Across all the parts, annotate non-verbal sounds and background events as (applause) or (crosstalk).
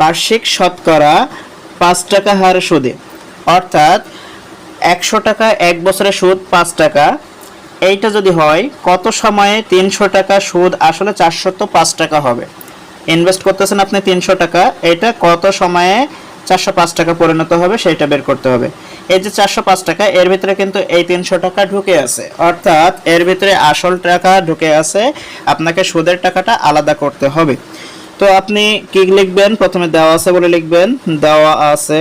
বার্ষিক শতকরা পাঁচ টাকা হার সুদে। অর্থাৎ একশো টাকা এক বছরের সুদ পাঁচ টাকা। এইটা যদি হয়, কত সময়ে তিনশো টাকা সুদ আসলে চারশত পাঁচ টাকা হবে? ইনভেস্ট করতেছেন আপনি তিনশো টাকা, এটা কত সময়ে চারশো পাঁচ টাকা পরিণত হবে সেটা বের করতে হবে। এই যে চারশো পাঁচ টাকা, এর ভিতরে কিন্তু এই তিনশো টাকা ঢুকে আছে। অর্থাৎ এর ভিতরে আসল টাকা ঢুকে আছে, আপনাকে সুদের টাকাটা আলাদা করতে হবে। তো আপনি কি লিখবেন? প্রথমে দেওয়া আছে বলে লিখবেন। দেওয়া আছে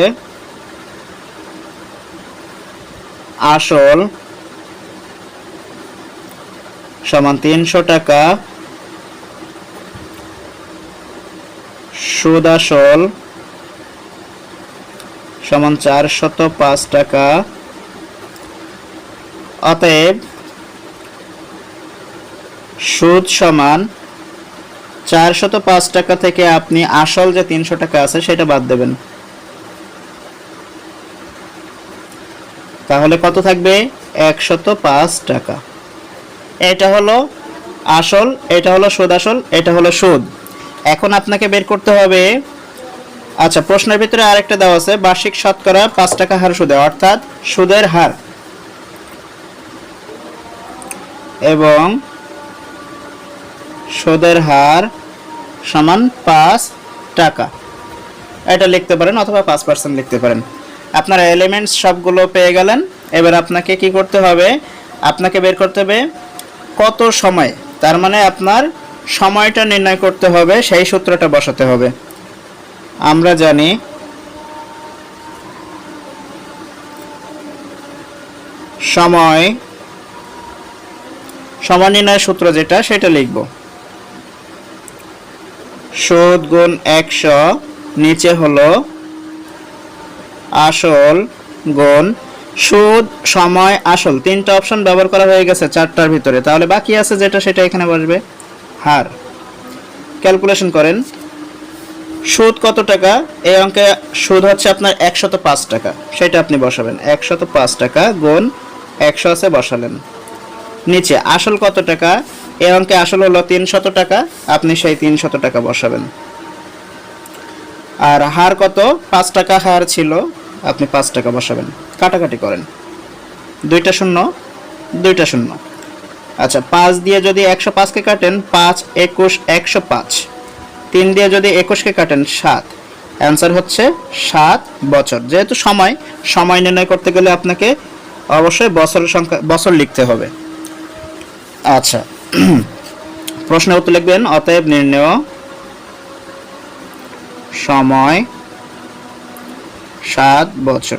আসল সমান তিনশো টাকা সুদ আসল সমান চারশত পাঁচ টাকা। অতএব সুদ সমান চারশত পাঁচ টাকা থেকে আপনি আসল যে তিনশো টাকা আছে, সেটা বাদ দেবেন। তাহলে কত থাকবে? একশত পাঁচ টাকা। এটা হলো আসল, এটা হলো সুদ আসল, এটা হলো সুদ। এখন আপনাকে বের করতে হবে আচ্ছা প্রশ্নের ভিতরে আরেকটা দেওয়া আছে, বার্ষিক শতকরা পাঁচ টাকা হার সুদে, অর্থাৎ সুদের হার। এবং সুদের হার সমান পাঁচ টাকা। এটা লিখতে পারেন অথবা পাঁচ পার্সেন্ট লিখতে পারেন। আপনার এলিমেন্টস সবগুলো পেয়ে গেলেন। এবার আপনাকে কি করতে হবে? আপনাকে বের করতে হবে কত সময়? তার মানে আপনার সময়টা নির্ণয় করতে হবে, সেই সূত্রটা বসাতে হবে। আমরা জানি সময় সময় সূত্র যেটা, সেটা লিখব। সুদ গুণ একশো, নিচে হলো আসল গুণ সুদ সময় আসল। তিনটা অপশন ব্যবহার করা হয়ে গেছে চারটার ভিতরে। তাহলে বাকি আছে যেটা, সেটা এখানে বসবে। হার। ক্যালকুলেশন করেন। সুদ কত টাকা? এই অঙ্কে সুদ হচ্ছে আপনার একশত পাঁচ টাকা। সেটা আপনি বসাবেন। একশত পাঁচ টাকা গুণ একশো আছে বসালেন। নিচে আসল কত টাকা? এই অঙ্কে আসল হলো তিনশত টাকা, আপনি সেই তিনশত টাকা বসাবেন। আর হার কত? পাঁচ টাকা হার ছিল, আপনি পাঁচ টাকা বসাবেন। কাটাকাটি করেন। দুইটা শূন্য দুইটা শূন্য। আচ্ছা পাঁচ দিয়ে যদি একশো পাঁচকে কাটেন, পাঁচ, একুশ, একশো পাঁচ। তিন দিয়ে যদি একুশকে কাটেন, সাত। অ্যান্সার হচ্ছে সাত বছর। যেহেতু সময় সময় নির্ণয় করতে গেলে আপনাকে অবশ্যই বছরের সংখ্যা, বছর লিখতে হবে। আচ্ছা (clears throat) প্রশ্নের উত্তর লিখবেন অতএব নির্ণয় সময় সাত বছর।